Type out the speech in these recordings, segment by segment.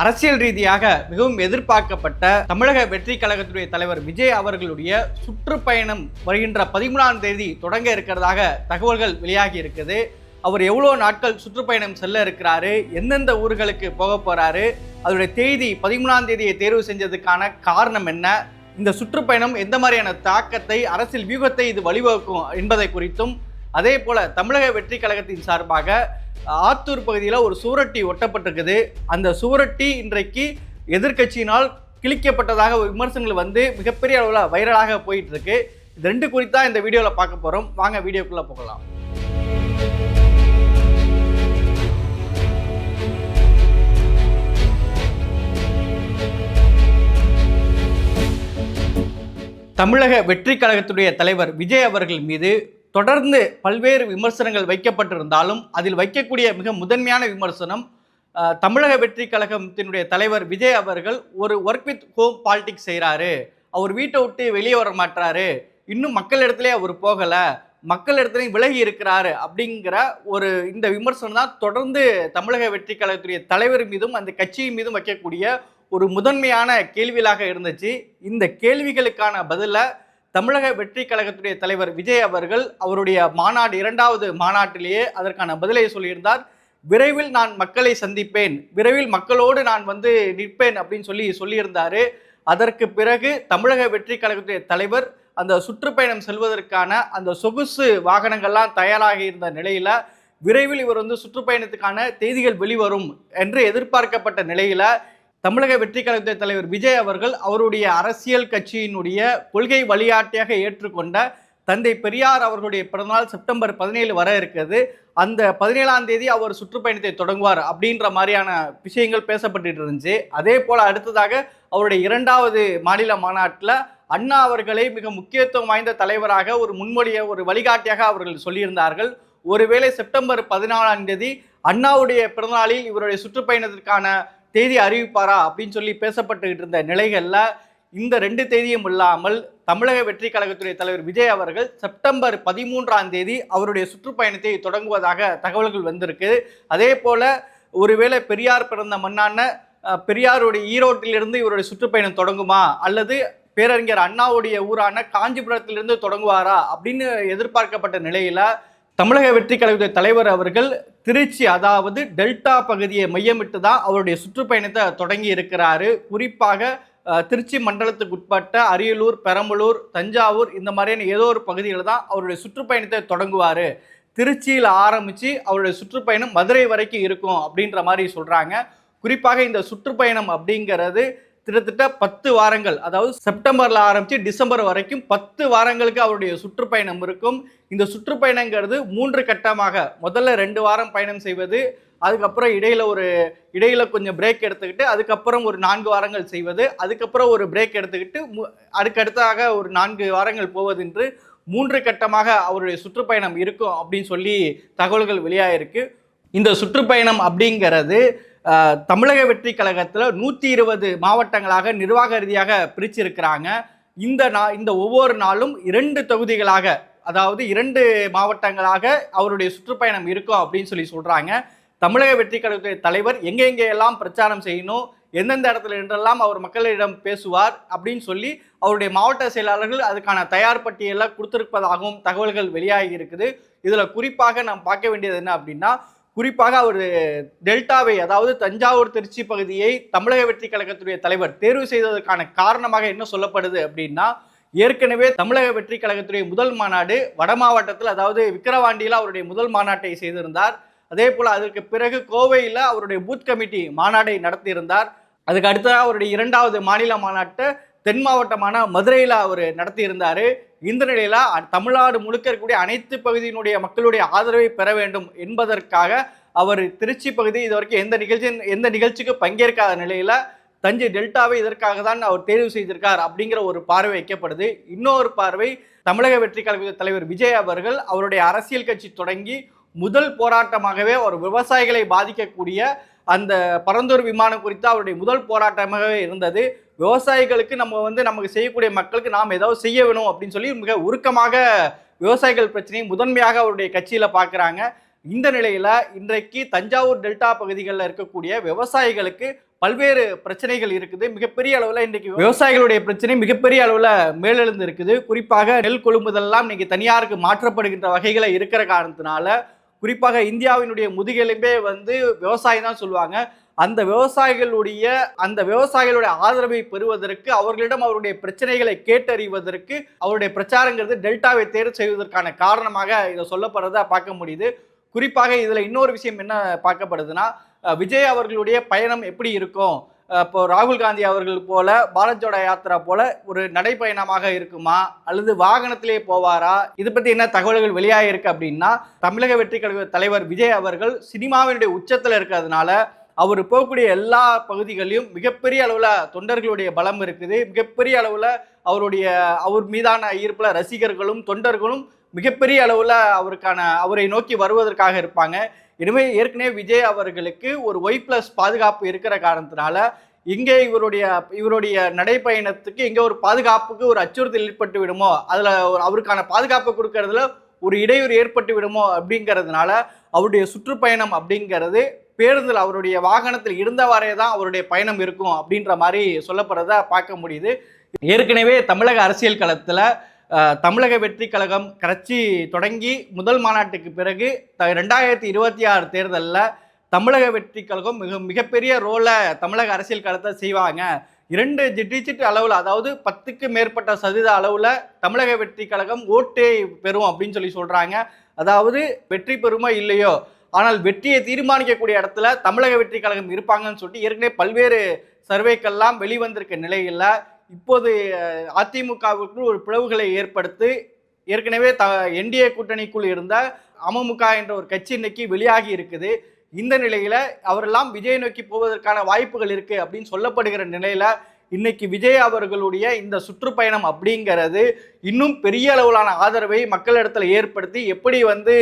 அரசியல் ரீதியாக மிகவும் எதிர்பார்க்கப்பட்ட தமிழக வெற்றி கழகத்துடைய தலைவர் விஜய் அவர்களுடைய சுற்றுப்பயணம் வருகின்ற பதிமூணாம் தேதி தொடங்க இருக்கிறதாக தகவல்கள் வெளியாகி இருக்குது. அவர் எவ்வளோ நாட்கள் சுற்றுப்பயணம் செல்ல இருக்கிறாரு? எந்தெந்த ஊர்களுக்கு போக போகிறாரு அதோடைய தேதி பதிமூணாம் தேதியை தேர்வு செஞ்சதுக்கான காரணம் என்ன? இந்த சுற்றுப்பயணம் எந்த மாதிரியான தாக்கத்தை அரசியல் வியூகத்தை இது வழிவகுக்கும் என்பதை குறித்தும் அதே போல தமிழக வெற்றி கழகத்தின் சார்பாக ஆத்தூர் பகுதியில் ஒரு சூரட்டி ஒட்டப்பட்டிருக்குது. அந்த சூரட்டி இன்றைக்கு எதிர்க்கட்சியினால் கிழிக்கப்பட்டதாக விமர்சனங்கள் வந்து மிகப்பெரிய அளவில் வைரலாக போயிட்டு இருக்கு இது ரெண்டு குறித்தான் இந்த வீடியோவில் பார்க்க போகிறோம் வாங்க வீடியோக்குள்ளே போகலாம். தமிழக வெற்றி கழகத்துடைய தலைவர் விஜய் அவர்கள் மீது தொடர்ந்து பல்வேறு விமர்சனங்கள் வைக்கப்பட்டிருந்தாலும் அதில் வைக்கக்கூடிய மிக முதன்மையான விமர்சனம் தமிழக வெற்றி கழகத்தினுடைய தலைவர் விஜய் அவர்கள் ஒரு ஒர்க் வித் ஹோம் பாலிடிக்ஸ் செய்கிறாரு அவர் வீட்டை விட்டு வெளியே வர மாட்டாரு இன்னும் மக்கள் இடத்துல அவர் போகலை. மக்கள் இடத்துலையும் விலகி இருக்கிறாரு அப்படிங்கிற ஒரு இந்த விமர்சனம் தான் தொடர்ந்து தமிழக வெற்றி கழகத்துடைய தலைவர் மீதும் அந்த கட்சியின் மீதும் வைக்கக்கூடிய ஒரு முதன்மையான கேள்விகளாக இருந்துச்சு. இந்த கேள்விகளுக்கான பதிலை தமிழக வெற்றி கழகத்துடைய தலைவர் விஜய் அவர்கள் அவருடைய மாநாடு இரண்டாவது மாநாட்டிலேயே அதற்கான பதிலை சொல்லியிருந்தார். விரைவில் நான் மக்களை சந்திப்பேன். விரைவில் மக்களோடு நான் வந்து நிற்பேன் அப்படின்னு சொல்லி சொல்லியிருந்தார். அதற்கு பிறகு தமிழக வெற்றி கழகத்துடைய தலைவர் அந்த சுற்றுப்பயணம் செல்வதற்கான அந்த சொகுசு வாகனங்கள்லாம் தயாராகி இருந்த நிலையில் விரைவில் இவர் வந்து சுற்றுப்பயணத்துக்கான தேதிகள் வெளிவரும் என்று எதிர்பார்க்கப்பட்ட நிலையில் தமிழக வெற்றி கழகத்தை தலைவர் விஜய் அவர்கள் அவருடைய அரசியல் கட்சியினுடைய கொள்கை வழிகாட்டியாக ஏற்றுக்கொண்ட தந்தை பெரியார் அவர்களுடைய பிறந்தநாள் செப்டம்பர் பதினேழு வர இருக்கிறது. அந்த பதினேழாம் தேதி அவர் சுற்றுப்பயணத்தை தொடங்குவார் அப்படின்ற மாதிரியான விஷயங்கள் பேசப்பட்டு இருந்துச்சு. அதே போல் அடுத்ததாக அவருடைய இரண்டாவது மாநில மாநாட்டில் அண்ணா அவர்களை மிக முக்கியத்துவம் வாய்ந்த தலைவராக ஒரு முன்மொழிய ஒரு வழிகாட்டியாக அவர்கள் சொல்லியிருந்தார்கள். ஒருவேளை செப்டம்பர் பதினாலாம் தேதி அண்ணாவுடைய பிறந்தநாளில் இவருடைய சுற்றுப்பயணத்திற்கான தேதி அறிவிப்பாரா அப்படின்னு சொல்லி பேசப்பட்டுக்கிட்டு இருந்த நிலைகளில் இந்த ரெண்டு தேதியும் இல்லாமல் தமிழக வெற்றி கழகத்துடைய தலைவர் விஜய் அவர்கள் செப்டம்பர் பதிமூன்றாம் தேதி அவருடைய சுற்றுப்பயணத்தை தொடங்குவதாக தகவல்கள் வந்திருக்கு. அதே போல் ஒருவேளை பெரியார் பிறந்த மண்ணான பெரியாருடைய ஈரோட்டிலிருந்து இவருடைய சுற்றுப்பயணம் தொடங்குமா? அல்லது பேரறிஞர் அண்ணாவுடைய ஊரான காஞ்சிபுரத்திலிருந்து தொடங்குவாரா? அப்படின்னு எதிர்பார்க்கப்பட்ட நிலையில் தமிழக வெற்றி கழகத்துடைய தலைவர் அவர்கள் திருச்சி அதாவது டெல்டா பகுதியை மையமிட்டு தான் அவருடைய சுற்றுப்பயணத்தை தொடங்கி இருக்கிறாரு. குறிப்பாக திருச்சி மண்டலத்துக்கு உட்பட்ட அரியலூர் பெரம்பலூர் தஞ்சாவூர் இந்த மாதிரியான ஏதோ ஒரு பகுதியில் தான் அவருடைய சுற்றுப்பயணத்தை தொடங்குவார். திருச்சியில் ஆரம்பித்து அவருடைய சுற்றுப்பயணம் மதுரை வரைக்கும் இருக்கும் அப்படின்ற மாதிரி சொல்கிறாங்க குறிப்பாக இந்த சுற்றுப்பயணம் அப்படிங்கிறது கிட்டத்தட்ட பத்து வாரங்கள் அதாவது செப்டம்பரில் ஆரம்பித்து டிசம்பர் வரைக்கும் பத்து வாரங்களுக்கு அவருடைய சுற்றுப்பயணம் இருக்கும். இந்த சுற்றுப்பயணங்கிறது மூன்று கட்டமாக முதல்ல ரெண்டு வாரம் பயணம் செய்வது அதுக்கப்புறம் இடையில் ஒரு இடையில் கொஞ்சம் பிரேக் எடுத்துக்கிட்டு அதுக்கப்புறம் ஒரு நான்கு வாரங்கள் செய்வது அதுக்கப்புறம் ஒரு பிரேக் எடுத்துக்கிட்டு மு- அதுக்கடுத்ததாக ஒரு நான்கு வாரங்கள் போவது என்று மூன்று கட்டமாக அவருடைய சுற்றுப்பயணம் இருக்கும் அப்படின்னு சொல்லி தகவல்கள் வெளியாகிருக்கு இந்த சுற்றுப்பயணம் அப்படிங்கிறது தமிழக வெற்றி கழகத்தில் நூற்றி இருபது மாவட்டங்களாக நிர்வாக ரீதியாக பிரிச்சிருக்கிறாங்க. இந்த நா இந்த ஒவ்வொரு நாளும் இரண்டு தொகுதிகளாக அதாவது இரண்டு மாவட்டங்களாக அவருடைய சுற்றுப்பயணம் இருக்கும் அப்படின்னு சொல்லி சொல்கிறாங்க தமிழக வெற்றி கழகத்துடைய தலைவர் எங்கெங்கெல்லாம் எல்லாம் பிரச்சாரம் செய்யணும் எந்தெந்த இடத்துல என்றெல்லாம் அவர் மக்களிடம் பேசுவார் அப்படின்னு சொல்லி அவருடைய மாவட்ட செயலாளர்கள் அதுக்கான தயார் பட்டியலை கொடுத்திருப்பதாகவும் தகவல்கள் வெளியாகி இருக்குது. இதில் குறிப்பாக நாம் பார்க்க வேண்டியது என்ன அப்படின்னா குறிப்பாக அவர் டெல்டாவை அதாவது தஞ்சாவூர் திருச்சி பகுதியை தமிழக வெற்றி கழகத்துடைய தலைவர் தேர்வு செய்ததற்கான காரணமாக என்ன சொல்லப்படுது அப்படின்னா ஏற்கனவே தமிழக வெற்றி கழகத்துடைய முதல் மாநாடு வட மாவட்டத்தில் அதாவது விக்கிரவாண்டியில் அவருடைய முதல் மாநாட்டை செய்திருந்தார். அதே போல் அதற்கு பிறகு கோவையில் அவருடைய பூத் கமிட்டி மாநாடை நடத்தியிருந்தார். அதுக்கு அடுத்ததாக அவருடைய இரண்டாவது மாநில மாநாட்டை தென் மாவட்டமான மதுரையில் அவர் நடத்தியிருந்தார். இந்த நிலையில் தமிழ்நாடு முழுக்க இருக்கக்கூடிய அனைத்து பகுதியினுடைய மக்களுடைய ஆதரவை பெற வேண்டும் என்பதற்காக அவர் திருச்சி பகுதி இது வரைக்கும் எந்த நிகழ்ச்சியின் எந்த நிகழ்ச்சிக்கு பங்கேற்காத நிலையில் தஞ்சை டெல்டாவை இதற்காக தான் அவர் தேர்வு செய்திருக்கார் அப்படிங்கிற ஒரு பார்வை வைக்கப்படுது. இன்னொரு பார்வை தமிழக வெற்றி கழக தலைவர் விஜய் அவர்கள் அவருடைய அரசியல் கட்சி தொடங்கி முதல் போராட்டமாகவே ஒரு விவசாயிகளை பாதிக்கக்கூடிய அந்த பரந்தூர் விமானம் குறித்து அவருடைய முதல் போராட்டமாகவே இருந்தது. விவசாயிகளுக்கு நம்ம வந்து நமக்கு செய்யக்கூடிய மக்களுக்கு நாம் ஏதாவது செய்ய வேணும் அப்படின்னு சொல்லி மிக உருக்கமாக விவசாயிகள் பிரச்சனையை முதன்மையாக அவருடைய கட்சியில் பார்க்குறாங்க. இந்த நிலையில் இன்றைக்கு தஞ்சாவூர் டெல்டா பகுதிகளில் இருக்கக்கூடிய விவசாயிகளுக்கு பல்வேறு பிரச்சனைகள் இருக்குது. மிகப்பெரிய அளவில் இன்றைக்கு விவசாயிகளுடைய பிரச்சனை மிகப்பெரிய அளவில் மேலெழுந்து இருக்குது. குறிப்பாக நெல் கொழும்புதெல்லாம் இன்றைக்கி தனியாருக்கு மாற்றப்படுகின்ற வகைகளை இருக்கிற காரணத்தினால குறிப்பாக இந்தியாவினுடைய முதுகெலும்பே வந்து விவசாயம் தான் சொல்லுவாங்க. அந்த விவசாயிகளுடைய அந்த விவசாயிகளுடைய ஆதரவை பெறுவதற்கு அவர்களிடம் அவருடைய பிரச்சனைகளை கேட்டறிவதற்கு அவருடைய பிரச்சாரங்கிறது டெல்டாவை தேர்வு செய்வதற்கான காரணமாக இதை சொல்லப்படுறதா பார்க்க முடியுது. குறிப்பாக இதில் இன்னொரு விஷயம் என்ன பார்க்கப்படுதுன்னா விஜய் அவர்களுடைய பயணம் எப்படி இருக்கும்? இப்போ ராகுல் காந்தி அவர்கள் போல பாரத் ஜோடோ யாத்திரா போல ஒரு நடைப்பயணமாக இருக்குமா? அல்லது வாகனத்திலே போவாரா? இது பத்தி என்ன தகவல்கள் வெளியாகிருக்கு அப்படின்னா தமிழக வெற்றி கழக தலைவர் விஜய் அவர்கள் சினிமாவினுடைய உச்சத்தில் இருக்கிறதுனால அவர் போகக்கூடிய எல்லா பகுதிகளிலும் மிகப்பெரிய அளவில் தொண்டர்களுடைய பலம் இருக்குது. மிகப்பெரிய அளவில் அவருடைய அவர் மீதான ஈர்ப்பில் ரசிகர்களும் தொண்டர்களும் மிகப்பெரிய அளவில் அவருக்கான அவரை நோக்கி வருவதற்காக இருப்பாங்க. இனிமேல் ஏற்கனவே விஜய் அவர்களுக்கு ஒரு ஒய் ப்ளஸ் பாதுகாப்பு இருக்கிற காரணத்தினால இங்கே இவருடைய இவருடைய நடைப்பயணத்துக்கு இங்கே ஒரு பாதுகாப்புக்கு ஒரு அச்சுறுத்தல் ஏற்பட்டு விடுமோ? அதில் அவருக்கான பாதுகாப்பு கொடுக்கறதுல ஒரு இடையூறு ஏற்பட்டு விடுமோ? அப்படிங்கிறதுனால அவருடைய சுற்றுப்பயணம் அப்படிங்கிறது பேருந்தில் அவருடைய வாகனத்தில் இருந்தவாறே தான் அவருடைய பயணம் இருக்கும் அப்படின்ற மாதிரி சொல்லப்படுறத பார்க்க முடியுது. ஏற்கனவே தமிழக அரசியல் களத்தில் தமிழக வெற்றி கழகம் கட்சி தொடங்கி முதல் மாநாட்டுக்கு பிறகு த- ரெண்டாயிரத்தி இருபத்தி ஆறு தேர்தலில் தமிழக வெற்றி கழகம் மிக மிகப்பெரிய ரோலை தமிழக அரசியல் களத்தை செய்வாங்க. இரண்டு டிஜிட் அளவில் அதாவது பத்துக்கு மேற்பட்ட சதவீத அளவில் தமிழக வெற்றி கழகம் ஓட்டை பெறும் அப்படின்னு சொல்லி சொல்கிறாங்க அதாவது வெற்றி பெறுமோ இல்லையோ? ஆனால் வெற்றியை தீர்மானிக்கக்கூடிய இடத்துல தமிழக வெற்றி கழகம் இருப்பாங்கன்னு சொல்லிட்டு ஏற்கனவே பல்வேறு சர்வேக்கெல்லாம் வெளிவந்திருக்க நிலையில் இப்போது அதிமுகவுக்குள் ஒரு பிளவுகளை ஏற்படுத்தி ஏற்கனவே த என்டிஏ கூட்டணிக்குள் இருந்த அமமுக என்ற ஒரு கட்சி இன்னைக்கு வெளியாகி இருக்குது. இந்த நிலையில அவரெல்லாம் விஜய் நோக்கி போவதற்கான வாய்ப்புகள் இருக்கு அப்படின்னு சொல்லப்படுகிற நிலையில இன்னைக்கு விஜய் அவர்களுடைய இந்த சுற்றுப்பயணம் அப்படிங்கிறது இன்னும் பெரிய அளவிலான ஆதரவை மக்களிடத்தில் ஏற்படுத்தி எப்படி வந்து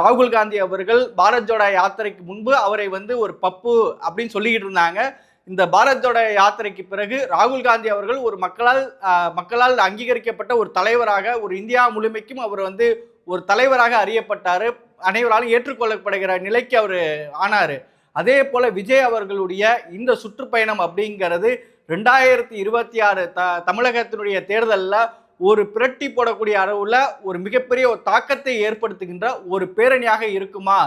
ராகுல் காந்தி அவர்கள் பாரத் ஜோடா யாத்திரைக்கு முன்பு அவரை வந்து ஒரு பப்பு அப்படின்னு சொல்லிக்கிட்டு இருந்தாங்க. இந்த பாரதோட யாத்திரைக்கு பிறகு ராகுல் காந்தி அவர்கள் ஒரு மக்களால் மக்களால் அங்கீகரிக்கப்பட்ட ஒரு தலைவராக ஒரு இந்தியா முழுமைக்கும் அவர் வந்து ஒரு தலைவராக அறியப்பட்டார். அனைவராலும் ஏற்றுக்கொள்ளப்படுகிற நிலைக்கு அவர் ஆனார். அதே போல் விஜய் அவர்களுடைய இந்த சுற்றுப்பயணம் அப்படிங்கிறது ரெண்டாயிரத்தி இருபத்தி ஆறு த தமிழகத்தினுடைய தேர்தலில் ஒரு பிரட்டி போடக்கூடிய அளவில் ஒரு மிகப்பெரிய ஒரு தாக்கத்தை ஏற்படுத்துகின்ற ஒரு பேரணியாக இருக்குமா?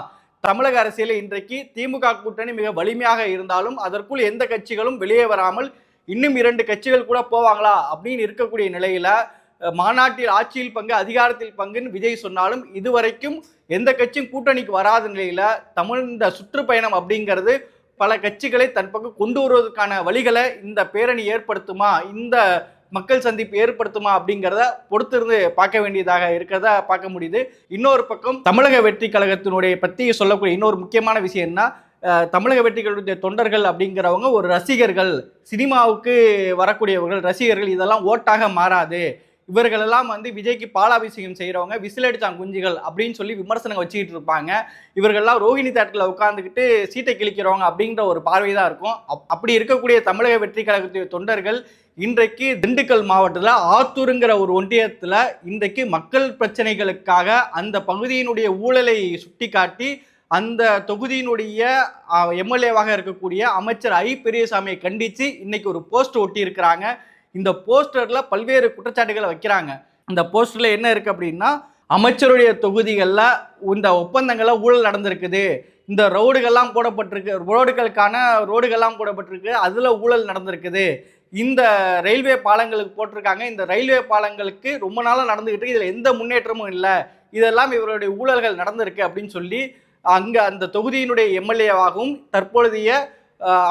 தமிழக அரசியலில் இன்றைக்கு திமுக கூட்டணி மிக வலிமையாக இருந்தாலும் அதற்குள் எந்த கட்சிகளும் வெளியே வராமல் இன்னும் இரண்டு கட்சிகள் கூட போவாங்களா அப்படின்னு இருக்கக்கூடிய நிலையில மாநாட்டில் ஆட்சியில் பங்கு அதிகாரத்தில் பங்குன்னு விஜய் சொன்னாலும் இதுவரைக்கும் எந்த கட்சியும் கூட்டணிக்கு வராத நிலையில தமிழ் இந்த சுற்றுப்பயணம் அப்படிங்கிறது பல கட்சிகளை தன் பக்கம் கொண்டு வருவதற்கான வழிகளை இந்த பேரணி ஏற்படுத்துமா? இந்த மக்கள் சந்திப்பு ஏற்படுத்துமா அப்படிங்கிறத பொறுத்திருந்து பார்க்க வேண்டியதாக இருக்கிறதா பார்க்க முடியுது. இன்னொரு பக்கம் தமிழக வெற்றி கழகத்தினுடைய பற்றி சொல்லக்கூடிய இன்னொரு முக்கியமான விஷயம் என்ன? தமிழக வெற்றிகளுடைய தொண்டர்கள் அப்படிங்கிறவங்க ஒரு ரசிகர்கள். சினிமாவுக்கு வரக்கூடியவர்கள் ரசிகர்கள் இதெல்லாம் ஓட்டாக மாறாது. இவர்களெல்லாம் வந்து விஜய்க்கு பாலாபிஷேகம் செய்கிறவங்க விசிலடிச்சான் குஞ்சுகள் அப்படின்னு சொல்லி விமர்சனம் வச்சுக்கிட்டு இருப்பாங்க. இவர்கள்லாம் ரோஹிணி தேட்டரில் உட்காந்துக்கிட்டு சீட்டை கிழிக்கிறவங்க அப்படின்ற ஒரு பார்வை தான் இருக்கும். அப்- அப்படி இருக்கக்கூடிய தமிழக வெற்றி கழகத்துடைய தொண்டர்கள் இன்றைக்கு திண்டுக்கல் மாவட்டத்தில் ஆத்தூருங்கிற ஒரு ஒன்றியத்தில் இன்றைக்கு மக்கள் பிரச்சனைகளுக்காக அந்த பகுதியினுடைய ஊழலை சுட்டிக்காட்டி அந்த தொகுதியினுடைய எம்எல்ஏவாக இருக்கக்கூடிய அமைச்சர் ஐ. பெரியசாமியை கண்டித்து இன்னைக்கு ஒரு போஸ்ட் ஒட்டி இருக்கிறாங்க இந்த போஸ்டரில் பல்வேறு குற்றச்சாட்டுகளை வைக்கிறாங்க. இந்த போஸ்டரில் என்ன இருக்குது அப்படின்னா அமைச்சருடைய தொகுதிகளில் இந்த ஒப்பந்தங்களில் ஊழல் நடந்திருக்குது. இந்த ரோடுகள்லாம் போடப்பட்டிருக்கு ரோடுகளுக்கான ரோடுகள்லாம் போடப்பட்டிருக்கு அதில் ஊழல் நடந்திருக்குது. இந்த ரயில்வே பாலங்களுக்கு போட்டிருக்காங்க. இந்த ரயில்வே பாலங்களுக்கு ரொம்ப நாளாக நடந்துகிட்டு இதில் எந்த முன்னேற்றமும் இல்லை. இதெல்லாம் இவருடைய ஊழல்கள் நடந்திருக்கு அப்படின்னு சொல்லி அங்கே அந்த தொகுதியினுடைய எம்எல்ஏவாகவும் தற்பொழுதைய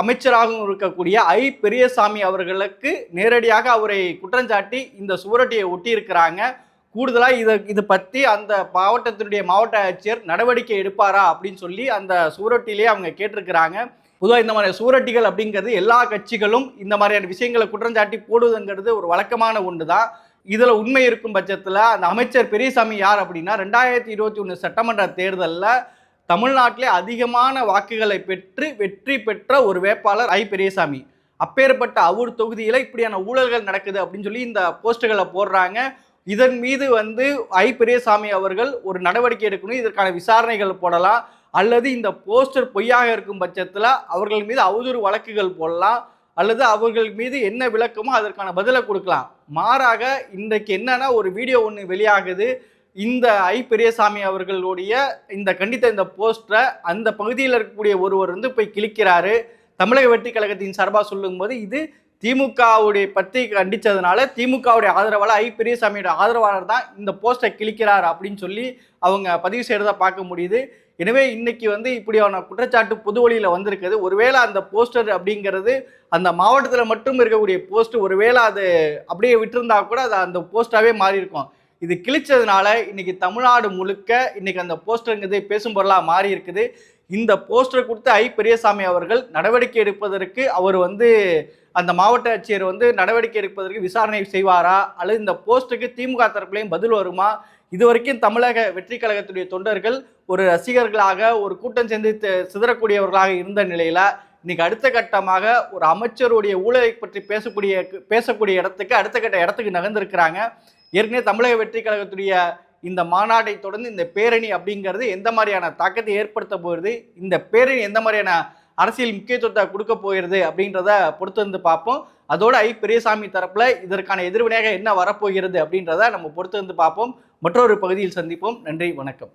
அமைச்சராகவும் இருக்கக்கூடிய ஐ. பெரியசாமி அவர்களுக்கு நேரடியாக அவரை குற்றஞ்சாட்டி இந்த சுவரொட்டியை ஒட்டியிருக்கிறாங்க. கூடுதலாக இதை இது பற்றி அந்த மாவட்டத்தினுடைய மாவட்ட ஆட்சியர் நடவடிக்கை எடுப்பாரா அப்படின்னு சொல்லி அந்த சுவரொட்டியிலே அவங்க கேட்டிருக்கிறாங்க. பொதுவாக இந்த மாதிரி சூரட்டிகள் அப்படிங்கிறது எல்லா கட்சிகளும் இந்த மாதிரியான விஷயங்களை குற்றஞ்சாட்டி போடுவதுங்கிறது ஒரு வழக்கமான ஒன்று தான் இதில் உண்மை இருக்கும் பட்சத்தில் அந்த அமைச்சர் பெரியசாமி யார் அப்படின்னா ரெண்டாயிரத்தி இருபத்தி ஒன்று சட்டமன்ற தேர்தலில் தமிழ்நாட்டிலே அதிகமான வாக்குகளை பெற்று வெற்றி பெற்ற ஒரு வேட்பாளர் ஐ. பெரியசாமி. அப்பேற்பட்ட அவர் தொகுதியில் இப்படியான ஊழல்கள் நடக்குது அப்படின்னு சொல்லி இந்த போஸ்ட்டுகளை போடுறாங்க. இதன் மீது வந்து ஐ. பெரியசாமி அவர்கள் ஒரு நடவடிக்கை எடுக்கணும். இதற்கான விசாரணைகள் போடலாம். அல்லது இந்த போஸ்டர் பொய்யாக இருக்கும் பட்சத்தில் அவர்கள் மீது அவதூறு வழக்குகள் போடலாம் அல்லது அவர்கள் மீது என்ன விளக்கமோ அதற்கான பதிலை கொடுக்கலாம். மாறாக இன்றைக்கு என்னன்னா ஒரு வீடியோ ஒன்று வெளியாகுது. இந்த ஐ. பெரியசாமி அவர்களுடைய இந்த கண்டித்த இந்த போஸ்டரை அந்த பகுதியில் இருக்கக்கூடிய ஒருவர் வந்து போய் கிளிக்கிறாரு தமிழக வெற்றி கழகத்தின் சார்பாக சொல்லும்போது இது திமுகவுடைய பற்றி கண்டித்ததுனால திமுகவுடைய ஆதரவாளர் ஐ. பெரியசாமியோட ஆதரவாளர் தான் இந்த போஸ்டரை கிழிக்கிறார் அப்படின்னு சொல்லி அவங்க பதிவு செய்கிறத பார்க்க முடியுது. எனவே இன்னைக்கு வந்து இப்படியான குற்றச்சாட்டு பொது வழியில் வந்திருக்குது. ஒருவேளை அந்த போஸ்டர் அப்படிங்கிறது அந்த மாவட்டத்தில் மட்டும் இருக்கக்கூடிய போஸ்ட் ஒருவேளை அது அப்படியே விட்டுருந்தா கூட அது அந்த போஸ்டாகவே மாறி இருக்கும் இது கிழிச்சதுனால இன்னைக்கு தமிழ்நாடு முழுக்க இன்னைக்கு அந்த போஸ்டருங்கிறது பேசும் பொருளாக மாறி இருக்குது இந்த போஸ்டர் கொடுத்து ஐ பெரியசாமி அவர்கள் நடவடிக்கை எடுப்பதற்கு அவர் வந்து அந்த மாவட்ட ஆட்சியர் வந்து நடவடிக்கை எடுப்பதற்கு விசாரணை செய்வாரா? அல்லது இந்த போஸ்ட்டுக்கு திமுக தரப்புலையும் பதில் வருமா? இது வரைக்கும் தமிழக வெற்றி கழகத்துடைய தொண்டர்கள் ஒரு ரசிகர்களாக ஒரு கூட்டம் சேர்ந்து சிதறக்கூடியவர்களாக இருந்த நிலையில் இன்னைக்கு அடுத்த கட்டமாக ஒரு அமைச்சருடைய ஊழலை பற்றி பேசக்கூடிய பேசக்கூடிய இடத்துக்கு அடுத்த கட்ட இடத்துக்கு நகர்ந்திருக்கிறாங்க. ஏற்கனவே தமிழக வெற்றி கழகத்துடைய இந்த மாநாட்டை தொடர்ந்து இந்த பேரணி அப்படிங்கிறது எந்த மாதிரியான தாக்கத்தை ஏற்படுத்த போகிறது இந்த பேரணி எந்த மாதிரியான அரசியல் முக்கியத்துவத்தை கொடுக்க போகிறது அப்படின்றத பொறுத்து வந்து பார்ப்போம். அதோட ஐ பெரியசாமி தரப்பில் இதற்கான எதிர்வினையாக என்ன வரப்போகிறது அப்படின்றத நம்ம பொறுத்து வந்து பார்ப்போம். மற்றொரு பகுதியில் சந்திப்போம். நன்றி வணக்கம்.